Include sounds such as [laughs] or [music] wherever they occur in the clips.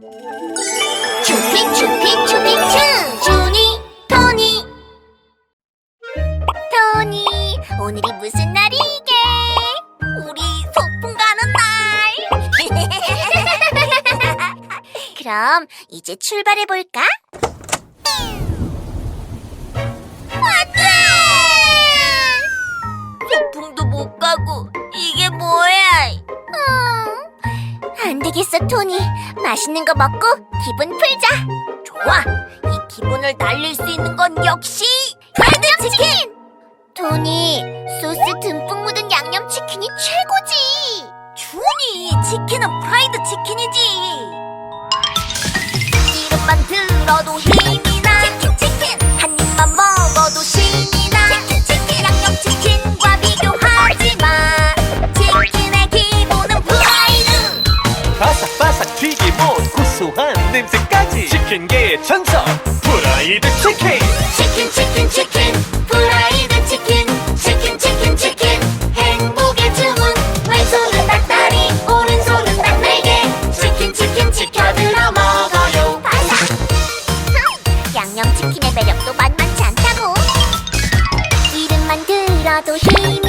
주핑 주핑 주핑 츄 주니 토니 토니 오늘이 무슨 날이게 우리 소풍 가는 날 [laughs] 그럼 이제 출발해 볼까? 왔다! 소풍도 못 가고 되겠어, 토니. 맛있는 거 먹고 기분 풀자. 좋아. 이 기분을 날릴 수 있는 건 역시 양념치킨. 토니, 소스 듬뿍 묻은 양념치킨이 최고지. 준이, 치킨은 프라이드 치킨이지. 이름만 들어도 힘. 냄새까지. 치킨계의 전설 프라이드 치킨. 치킨 치킨 치킨. 프라이드 치킨. 치킨 치킨 치킨. 행복의 주문. 왼손은 딱 다리 오른손은 딱 날개. 치킨 치킨 치켜들어 먹어요. 바삭. 양념치킨의 매력도 만만치 않다고. 이름만 들어도 힘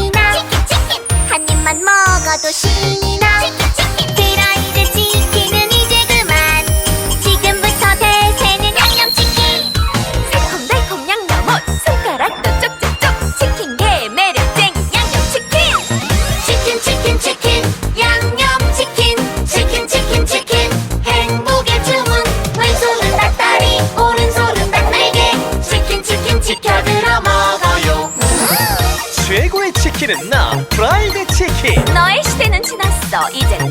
so 前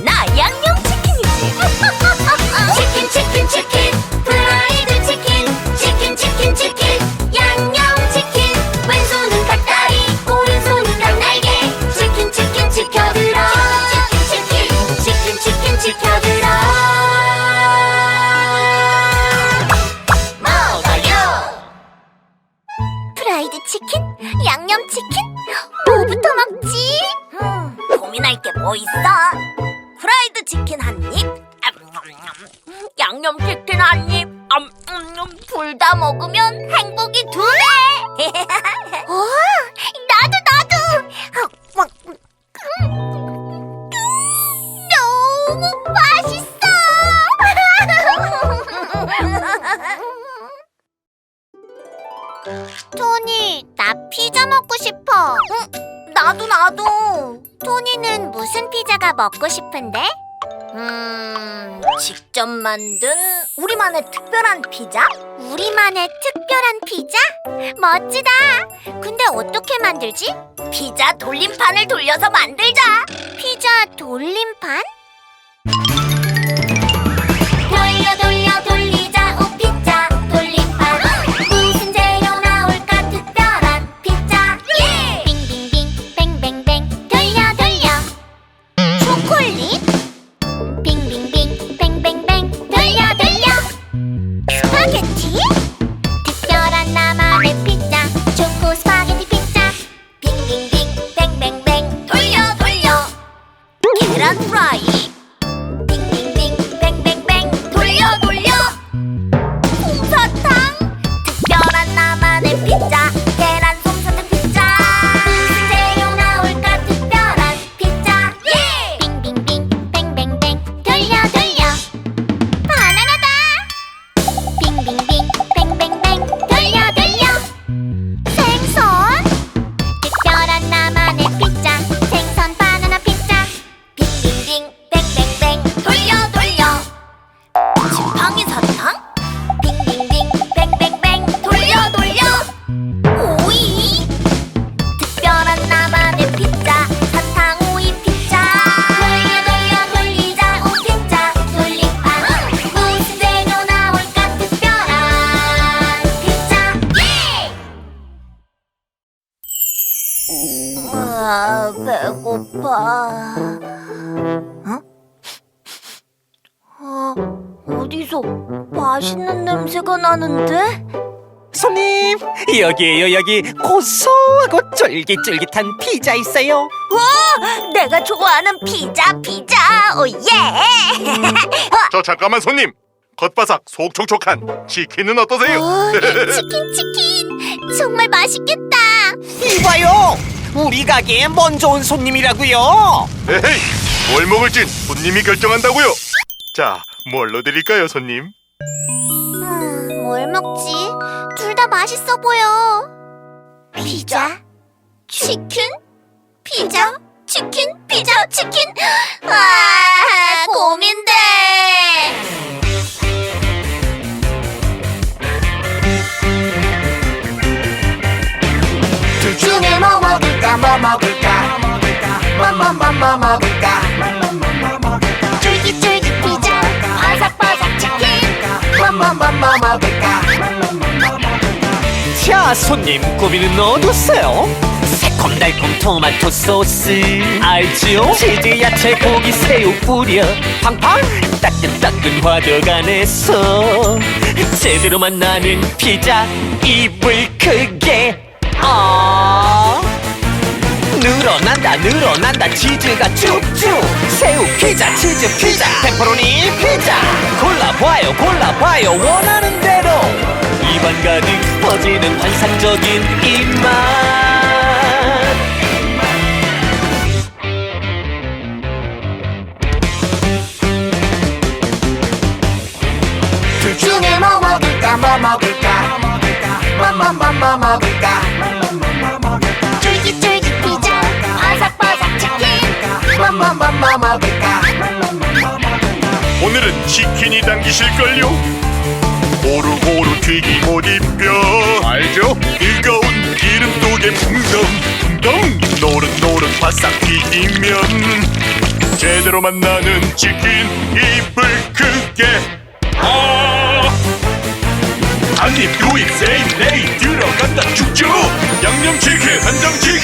나도 나도. 토니는 무슨 피자가 먹고 싶은데? 음, 직접 만든 우리만의 특별한 피자? 우리만의 특별한 피자? 멋지다. 근데 어떻게 만들지? 피자 돌림판을 돌려서 만들자. 피자 돌림판? り 냄새가 나는데? 손님, 여기에요 여기 고소하고 쫄깃쫄깃한 피자 있어요. 와, 내가 좋아하는 피자 피자. 오예. 음. 저 잠깐만 손님 겉바삭 속촉촉한 치킨은 어떠세요? 어, [laughs] 치킨 치킨 정말 맛있겠다. 이봐요, 우리 가게에 먼저 온 손님이라고요. 에헤이 뭘 먹을진 손님이 결정한다고요. 자 뭘로 드릴까요 손님? 음, 뭘 먹지? 둘 다 맛있어 보여. 피자, 치킨, 피자, 치킨, 피자, 치킨. 아, 고민돼. 둘 중에 뭐 먹을까? 뭐 먹을까? 뭐뭐뭐뭐 먹을까 자, 손님, 고민은 어떠세요? 새콤달콤 토마토 소스 알지요? 치즈, 야채, 고기, 새우 뿌려. 팡팡! 따끈따끈 화덕 안에서 제대로 만나는 피자 입을 크게. 아. 늘어난다 늘어난다 치즈가 쭉쭉. 새우 피자 치즈 피자 페퍼로니 피자. 골라봐요 골라봐요 원하는 대로 입안 가득 퍼지는 환상적인 입맛. 둘 중에 뭐 먹을까 뭐 먹을까? 뭐뭐뭐뭐 먹을까? 쫄깃쫄깃 피자, 바삭바삭 치킨. 뭐뭐뭐뭐 먹을까? 오늘은 치킨이 당기실걸요? 고루고루 튀김 오디뼈 알죠? 뜨거운 기름 속에 풍덩 풍덩 노릇노릇 바싹 튀기면 제대로 만나는 치킨 입을 크게. 아! 한입 두입 세입 네입 들어간다. 쭉쭉 양념치킨 한정치킨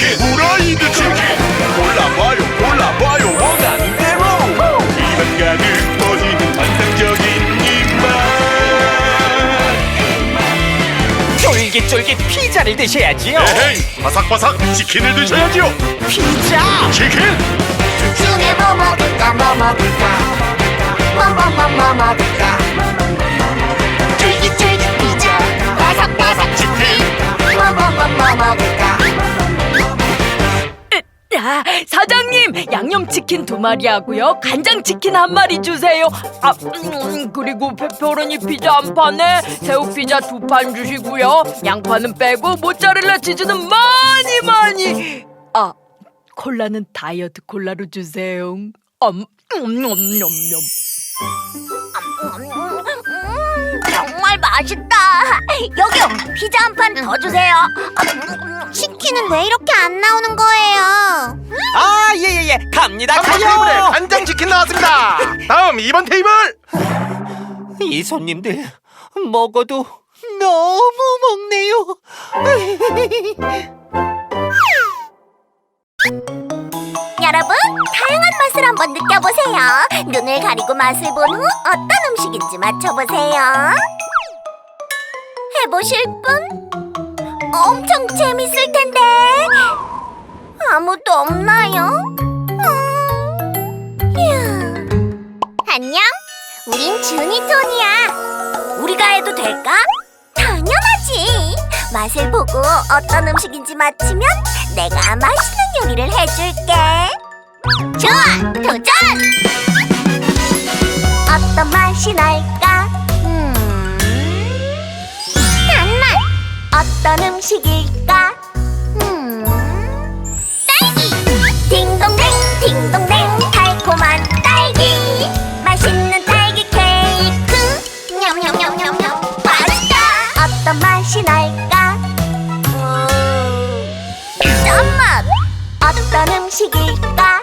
쫄깃쫄깃 피자를 드셔야지요. 에헤이 바삭바삭 치킨을 드셔야죠 피자 치킨 둘 중에 뭐 먹을까 뭐 먹을까 뭐뭐뭐뭐 먹을까 쫄깃쫄깃 피자, 바삭바삭 치킨. 뭐뭐뭐뭐 먹을까 아, 사장 님 양념치킨 두 마리 하고요. 간장치킨 한 마리 주세요. 아 음, 그리고 페퍼로니 피자 한 판에 새우 피자 두 판 주시고요. 양파는 빼고 모짜렐라 치즈는 많이 많이. 아 콜라는 다이어트 콜라로 주세요. 음, 음, 음, 음, 음. 음, 맛있다. [laughs] 여기요, 피자 한 판 더 주세요. 치킨은 왜 이렇게 안 나오는 거예요? 아 예 예 예 갑니다 [laughs] 다음 테이블에 가요 간장 치킨 나왔습니다 다음 2번 테이블 이 손님들 먹어도 너무 먹네요 [laughs] 여러분, 다양한 맛을 한번 느껴보세요. 눈을 가리고 맛을 본 후 어떤 음식인지 맞춰보세요. 해보실 분? 엄청 재밌을 텐데. 아무도 없나요? 음, 휴. 안녕, 우린 주니톤이야. 우리가 해도 될까? 당연하지. 맛을 보고 어떤 음식인지 맞히면 내가 맛있는 요리를 해줄게. 좋아, 도전! 어떤 맛이 날까? 어떤 음식일까? 음, 음식일까?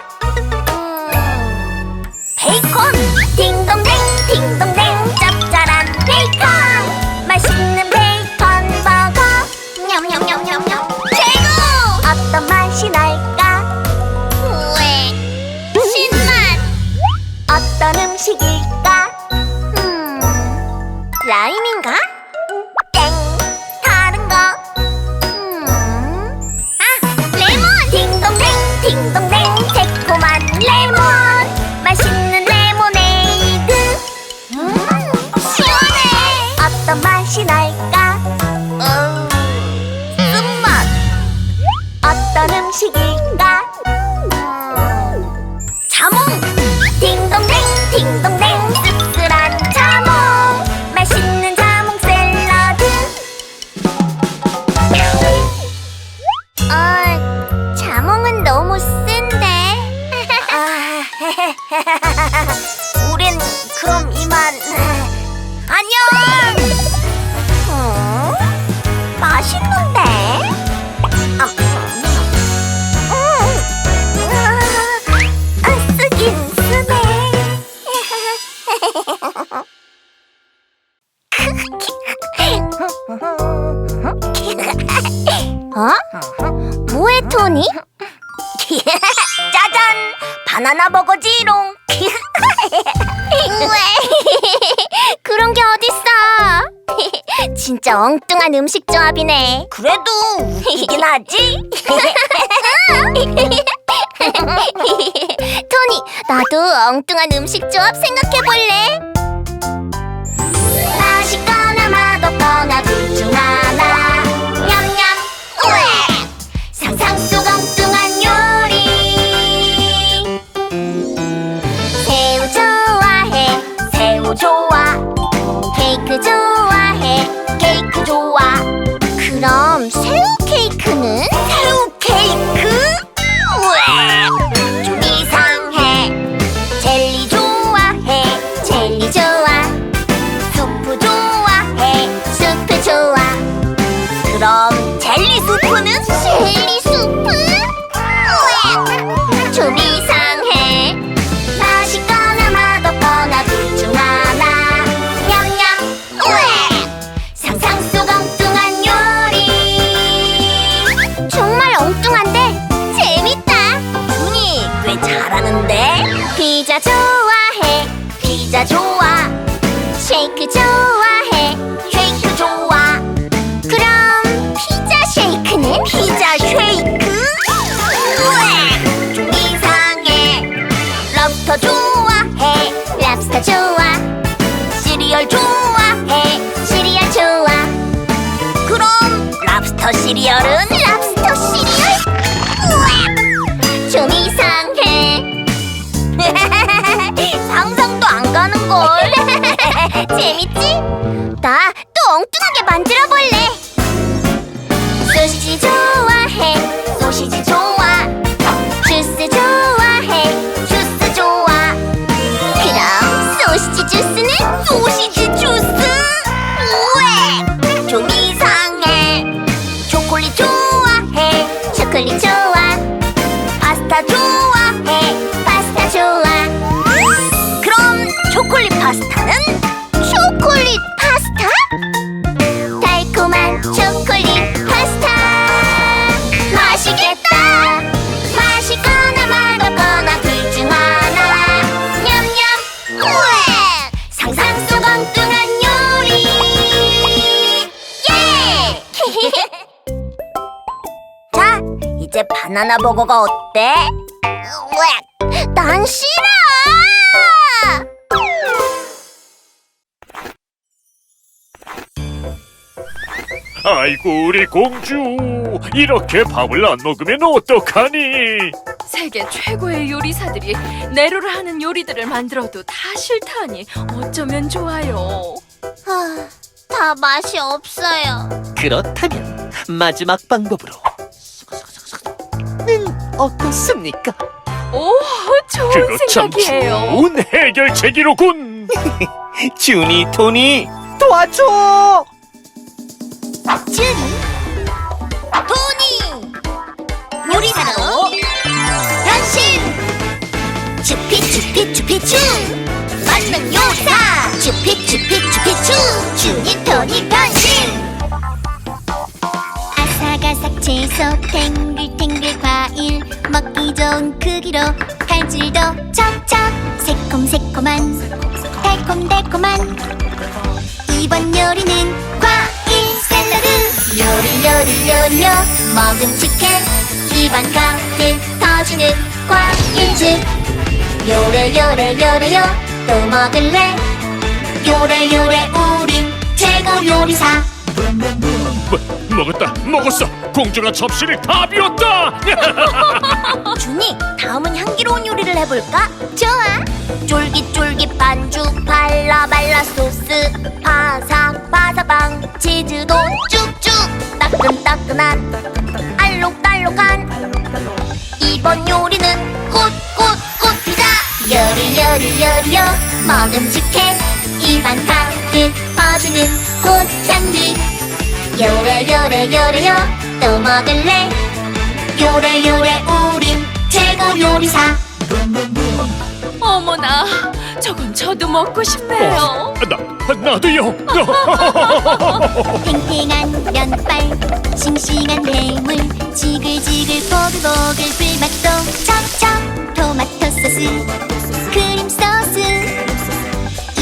어떤 [laughs] 진짜 엉뚱한 음식 조합이네. 그래도 웃기긴 하지? [laughs] 토니 나도 엉뚱한 음식 조합 생각해볼래? 맛있거나 맛없거나 둘 중 하나. 냠냠. 우에 좋 시리얼은 좋아해 초콜 바나나 버거가 어때? 왜? 난 싫어! 아이고 우리 공주 이렇게 밥을 안 먹으면 어떡하니? 세계 최고의 요리사들이 내로를 하는 요리들을 만들어도 다 싫다니 어쩌면 좋아요. 아, 다 맛이 없어요. 그렇다면 마지막 방법으로 는 어떻습니까? 오, 좋은 그거 참 생각이에요. 좋은 해결책이로군. 주니 [laughs] 토니 도와줘 준이, 토니, 요리사로 변신! 주피 주피 주피추 만능 요리사 주피 주피 주피추 준이 토니 변신! 아삭아삭 채소 탱 요리는 과일 샐러드. 요리 요리 요리요. 치킨 입안 가득 터지는 과일즙. 요래 요래 요래요. 또 먹을래? 요래 요래 우린 최고 요리사. 뭐, 먹었다 먹었어. 공주가 접시를 다 비웠다. [laughs] 준이 다음은 향기로운 요리를 해볼까? 좋아. 쫄깃쫄깃 반죽 발라 발라 소스 바삭 빵 치즈도 쭉쭉 따끈따끈한 알록달록한. 이번 요리는 꽃꽃꽃 피자 요리요 먹음직해 입안 가득 퍼지는 꽃향기. 요래 요래 요래요. 또 먹을래? 요래 요래 우린 최고 요리사. 어머나, 저건 저도 먹고 싶네요. 나 나도요. 탱탱한 면발 싱싱한 해물 지글지글 보글보글 불맛도 척척 토마토 소스 크림 소스.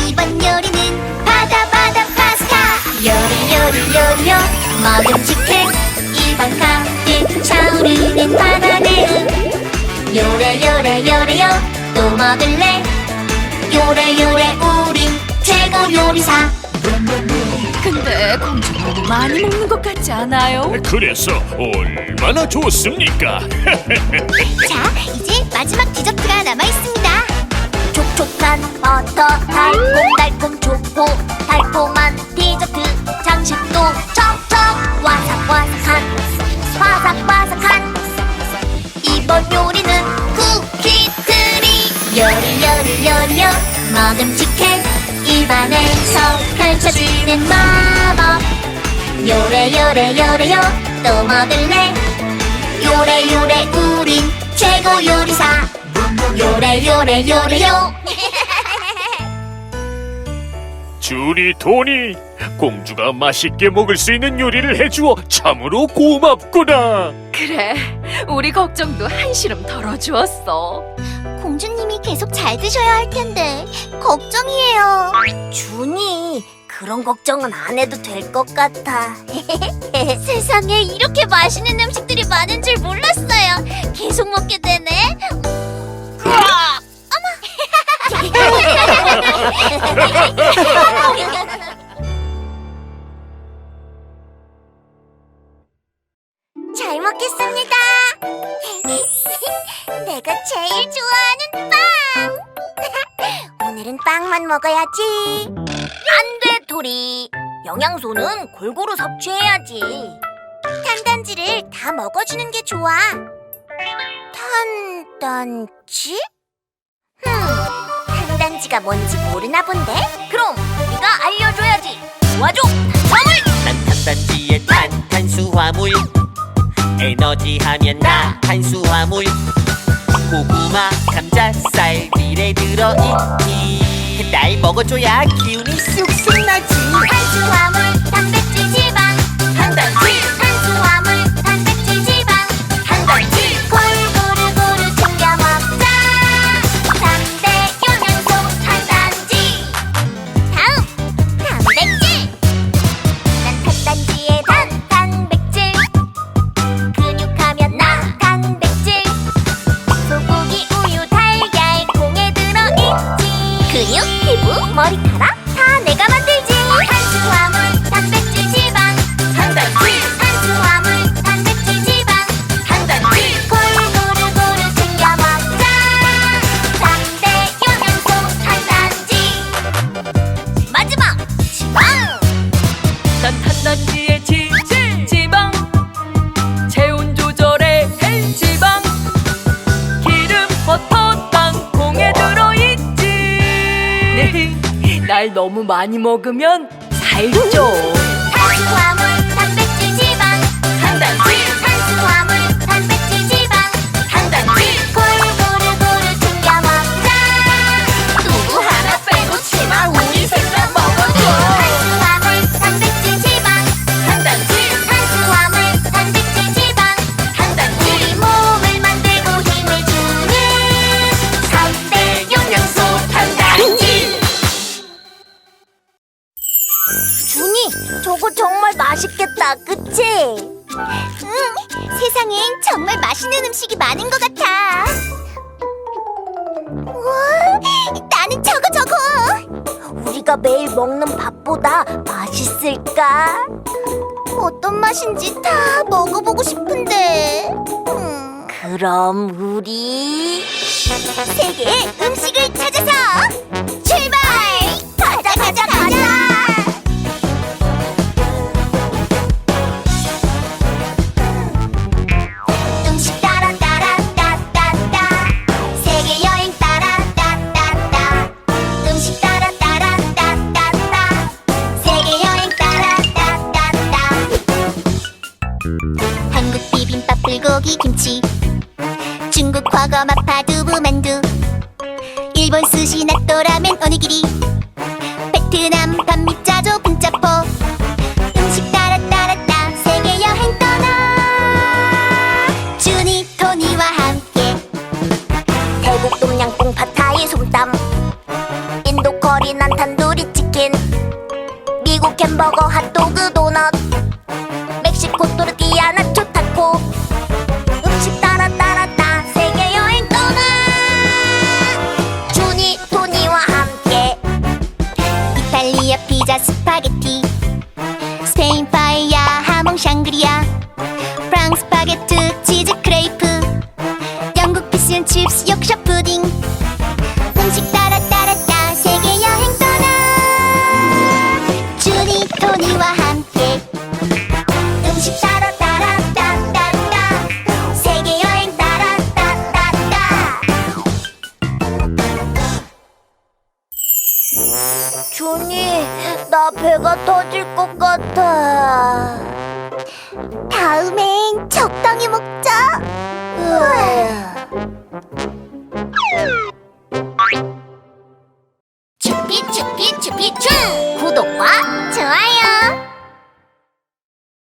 이번 요리는 바다 바다 파스타. 요리 요리 요리요. 먹음직해 입안 가득 차오르는 바다 내음 요래 요래 요래요. 또 먹을래 요래 요래 우린 최고 요리사 근데 공주 너무 많이 먹는 것 같지 않아요? 그래서 얼마나 좋습니까? [laughs] 자, 이제 마지막 디저트가 남아 있습니다. 촉촉한 버터, 달콤달콤 초코, 달콤한 디저트, 장식도 먹음직해 입안에서 펼쳐지는 마법. 요래 요래 요래요, 또 먹을래? 요래 요래 우린 최고 요리사 요래 요래 요래요 [laughs] 주리 돈이 공주가 맛있게 먹을 수 있는 요리를 해주어 참으로 고맙구나. 그래, 우리 걱정도 한시름 덜어주었어. 계속 잘 드셔야 할 텐데. 걱정이에요. 준이 그런 걱정은 안 해도 될 것 같아. [laughs] [laughs] 세상에 이렇게 맛있는 음식들이 많은 줄 몰랐어요. 계속 먹게 되네. [laughs] 잘 먹겠습니다. 내가 제일 좋아하는 빵. 오늘은 빵만 먹어야지. 안 돼, 토리. 영양소는 골고루 섭취해야지. 탄단지를 다 먹어주는 게 좋아. 탄단지? 흠, 탄단지가 뭔지 모르나 본데? 그럼 네가 알려줘야지. 도와줘, 선물! 난 탄단지의 탄 탄수화물 에너지 하면 나 탄수화물 고구마 감자 쌀 밀에 들어있니? 날 먹어줘야 기운이 쑥쑥 나지. 탄수화물, 단백 너무 많이 먹으면 살쪄 밥보다 맛있을까? 어떤 맛인지 다 먹어보고 싶은데. 음. 그럼 우리 세계의 음식을 찾아서 출발! 불고기 김치. 중국 과거 마파 두부 만두. 일본 스시 나또라면 오니기리. 베트남 반 칩스 욕셔 푸딩